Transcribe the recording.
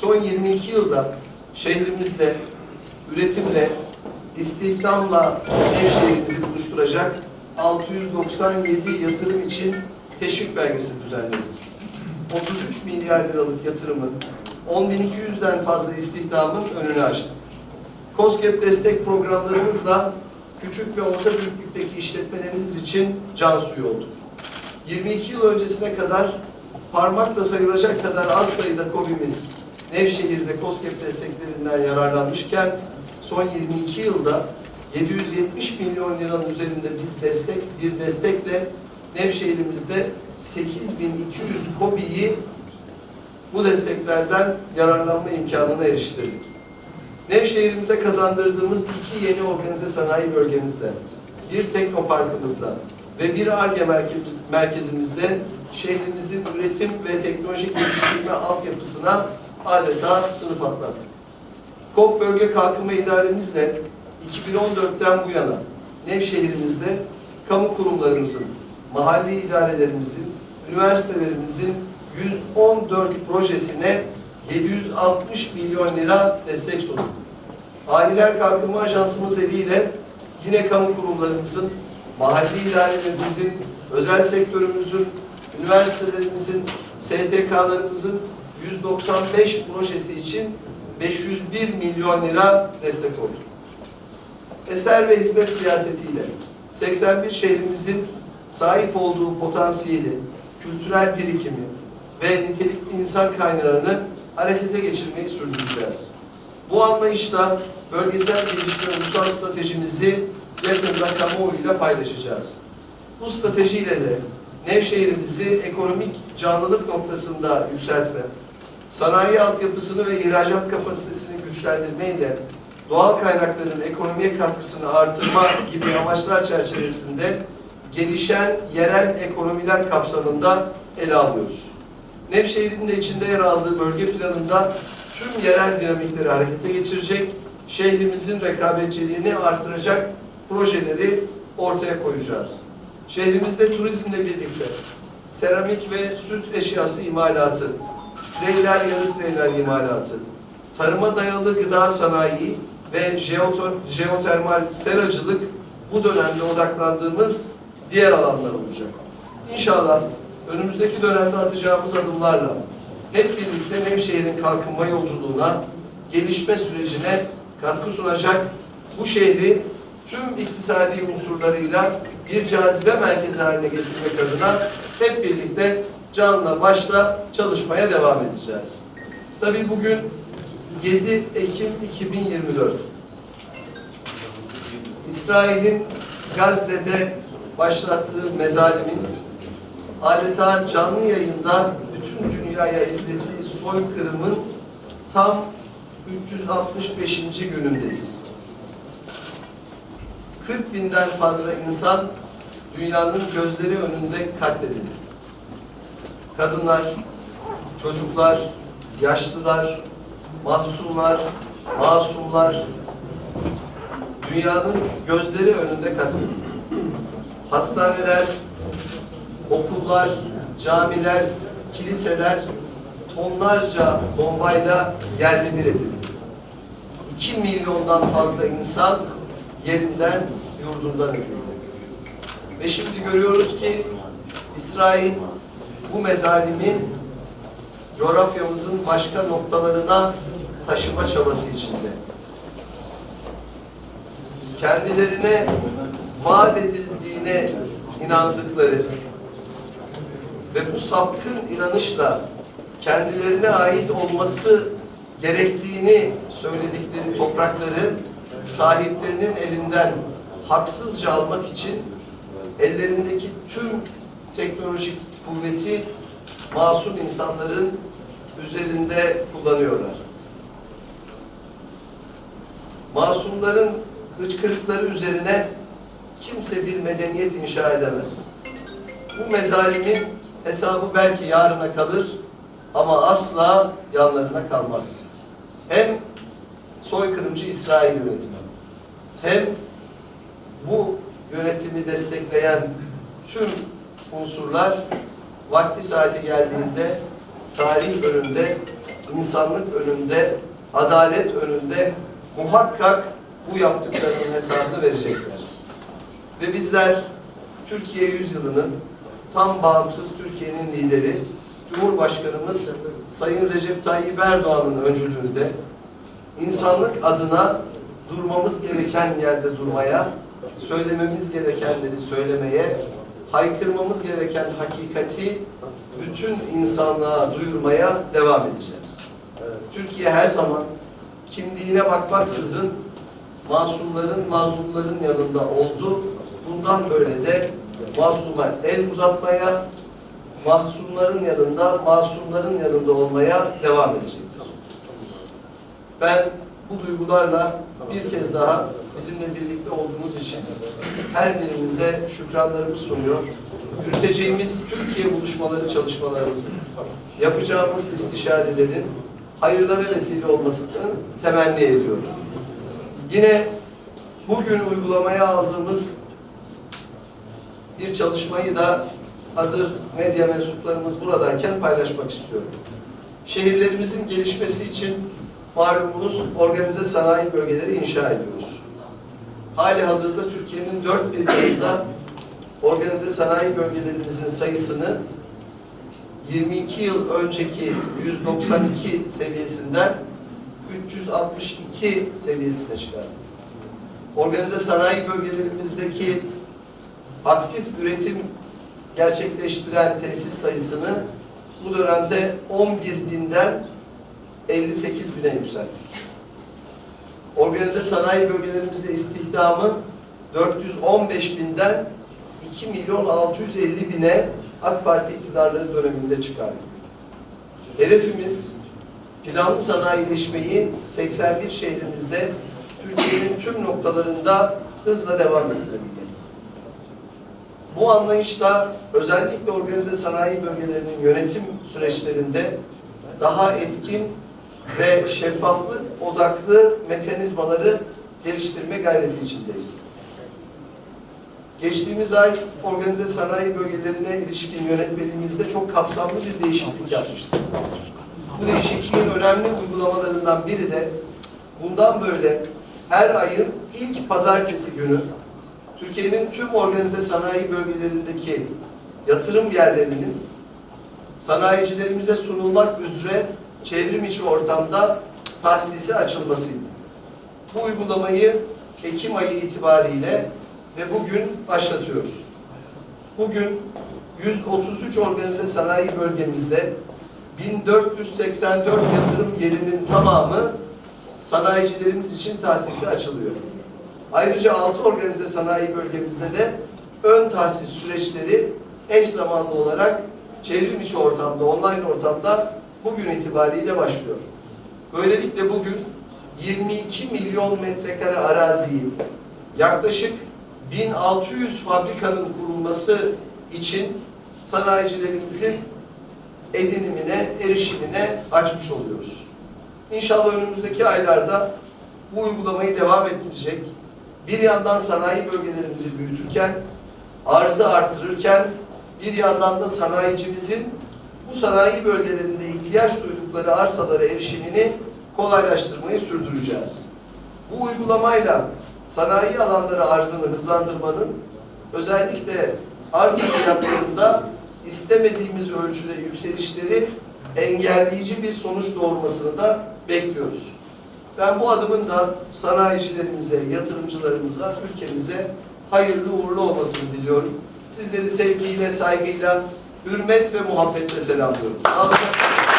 son 22 yılda şehrimizde üretimle, istihdamla Nevşehir'imizi buluşturacak 697 yatırım için teşvik belgesi düzenledik. 33 milyar liralık yatırımın 10.200'den fazla istihdamın önünü açtık. COSGAP destek programlarımızla küçük ve orta büyüklükteki işletmelerimiz için can suyu olduk. 22 yıl öncesine kadar parmakla sayılacak kadar az sayıda KOBİ'miz Nevşehir'de COSGAP desteklerinden yararlanmışken son 22 yılda 770 milyon liranın üzerinde biz destek bir destekle Nevşehir'imizde 8200 KOBİ'yi bu desteklerden yararlanma imkanına eriştirdik. Nevşehir'imize kazandırdığımız iki yeni organize sanayi bölgemizde, bir teknoparkımızda ve bir ARGE merkez- merkezimizde şehrimizin üretim ve teknolojik geliştirme altyapısına adeta sınıf atlattık. KOP Bölge Kalkınma İdaremizle 2014'ten bu yana Nevşehir'imizde kamu kurumlarımızın, mahalli idarelerimizin, üniversitelerimizin 114 projesine 760 milyon lira destek sunduk. Ahiler Kalkınma Ajansımız eliyle yine kamu kurumlarımızın, mahalli idarelerimizin, özel sektörümüzün, üniversitelerimizin, STK'larımızın 195 projesi için 501 milyon lira destek oldu. Eser ve hizmet siyasetiyle 81 şehrimizin sahip olduğu potansiyeli, kültürel birikimi ve nitelikli insan kaynağını harekete geçirmeyi sürdüreceğiz. Bu anlayışla bölgesel gelişme ulusal stratejimizi yakında kamuoyuyla paylaşacağız. Bu stratejiyle de Nevşehir'imizi ekonomik canlılık noktasında yükseltme, sanayi altyapısını ve ihracat kapasitesini güçlendirmeyle doğal kaynakların ekonomiye katkısını artırma gibi amaçlar çerçevesinde gelişen yerel ekonomiler kapsamında ele alıyoruz. Nevşehir'in de içinde yer aldığı bölge planında tüm yerel dinamikleri harekete geçirecek, şehrimizin rekabetçiliğini artıracak projeleri ortaya koyacağız. Şehrimizde turizmle birlikte seramik ve süs eşyası imalatı, treyler yarı treyler imalatı, tarıma dayalı gıda sanayi ve jeotermal seracılık bu dönemde odaklandığımız diğer alanlar olacak. İnşallah önümüzdeki dönemde atacağımız adımlarla hep birlikte Nevşehir'in kalkınma yolculuğuna, gelişme sürecine katkı sunacak bu şehri tüm iktisadi unsurlarıyla bir cazibe merkezi haline getirmek adına hep birlikte canla başla çalışmaya devam edeceğiz. Tabii bugün 7 Ekim 2024. İsrail'in Gazze'de başlattığı mezalimin adeta canlı yayında bütün dünyaya izlettiği soykırımın tam 365. günündeyiz. 40 binden fazla insan dünyanın gözleri önünde katledildi. Kadınlar, çocuklar, yaşlılar, mahsumlar, masumlar dünyanın gözleri önünde katledildi. Hastaneler, okullar, camiler, kiliseler tonlarca bombayla yerle bir edildi. 2 milyondan fazla insan yerinden, yurdundan edildi. Ve şimdi görüyoruz ki İsrail bu mezalimi coğrafyamızın başka noktalarına taşıma çabası içinde. Kendilerine vaat edildiğine inandıkları ve bu sapkın inanışla kendilerine ait olması gerektiğini söyledikleri toprakları sahiplerinin elinden haksızca almak için ellerindeki tüm teknolojik kuvveti masum insanların üzerinde kullanıyorlar. Masumların hıçkırıkları üzerine kimse bir medeniyet inşa edemez. Bu mezalimin hesabı belki yarına kalır ama asla yanlarına kalmaz. Hem soykırımcı İsrail yönetimi hem bu yönetimi destekleyen tüm unsurlar vakti saati geldiğinde tarih önünde insanlık önünde, adalet önünde muhakkak bu yaptıklarının hesabını verecekler. Ve bizler Türkiye yüzyılının tam bağımsız Türkiye'nin lideri Cumhurbaşkanımız Sayın Recep Tayyip Erdoğan'ın öncülüğünde insanlık adına durmamız gereken yerde durmaya, söylememiz gerekenleri söylemeye, haykırmamız gereken hakikati bütün insanlığa duyurmaya devam edeceğiz. Türkiye her zaman kimliğine bakmaksızın masumların, mazlumların yanında oldu. Bundan böyle de mazluma el uzatmaya, mahzunların yanında, masumların yanında olmaya devam edecektir. Ben bu duygularla bir kez daha bizimle birlikte olduğunuz için her birinize şükranlarımı sunuyor. Yürüteceğimiz Türkiye buluşmaları çalışmalarımızın, yapacağımız istişarelerin hayırlara vesile olmasını temenni ediyorum. Yine bugün uygulamaya aldığımız bir çalışmayı da hazır medya mensuplarımız buradayken paylaşmak istiyorum. Şehirlerimizin gelişmesi için malumunuz organize sanayi bölgeleri inşa ediyoruz. Hali hazırda Türkiye'nin dört bir yanında organize sanayi bölgelerimizin sayısını 22 yıl önceki 192 seviyesinden 362 seviyesine çıkarttık. Organize sanayi bölgelerimizdeki aktif üretim gerçekleştiren tesis sayısını bu dönemde 11 binden 58 bine yükselttik. Organize sanayi bölgelerimizde istihdamı 415 binden 2 milyon 650 bine AK Parti iktidarları döneminde çıkardık. Hedefimiz planlı sanayileşmeyi 81 şehrimizde Türkiye'nin tüm noktalarında hızla devam ettirebilmek. Bu anlayışla özellikle organize sanayi bölgelerinin yönetim süreçlerinde daha etkin ve şeffaflık odaklı mekanizmaları geliştirme gayreti içindeyiz. Geçtiğimiz ay organize sanayi bölgelerine ilişkin yönetmeliğimizde çok kapsamlı bir değişiklik yapmıştık. Bu değişikliğin önemli uygulamalarından biri de bundan böyle her ayın ilk pazartesi günü Türkiye'nin tüm organize sanayi bölgelerindeki yatırım yerlerinin sanayicilerimize sunulmak üzere çevrim içi ortamda tahsisi açılmasıydı. Bu uygulamayı Ekim ayı itibariyle ve bugün başlatıyoruz. Bugün 133 organize sanayi bölgemizde 1484 yatırım yerinin tamamı sanayicilerimiz için tahsisi açılıyor. Ayrıca 6 organize sanayi bölgemizde de ön tahsis süreçleri eş zamanlı olarak çevrim içi ortamda, online ortamda bugün itibariyle başlıyor. Böylelikle bugün 22 milyon metrekare araziyi yaklaşık 1600 fabrikanın kurulması için sanayicilerimizin edinimine, erişimine açmış oluyoruz. İnşallah önümüzdeki aylarda bu uygulamayı devam ettirecek, bir yandan sanayi bölgelerimizi büyütürken, arzı artırırken, bir yandan da sanayicimizin bu sanayi bölgelerinde ihtiyaç duydukları arsalara erişimini kolaylaştırmayı sürdüreceğiz. Bu uygulamayla sanayi alanları arzını hızlandırmanın özellikle arz fiyatlarında istemediğimiz ölçüde yükselişleri engelleyici bir sonuç doğurmasını da bekliyoruz. Ben bu adımın da sanayicilerimize, yatırımcılarımıza, ülkemize hayırlı uğurlu olmasını diliyorum. Sizleri sevgiyle, saygıyla, hürmet ve muhabbetle selamlıyorum. Sağlıcakla.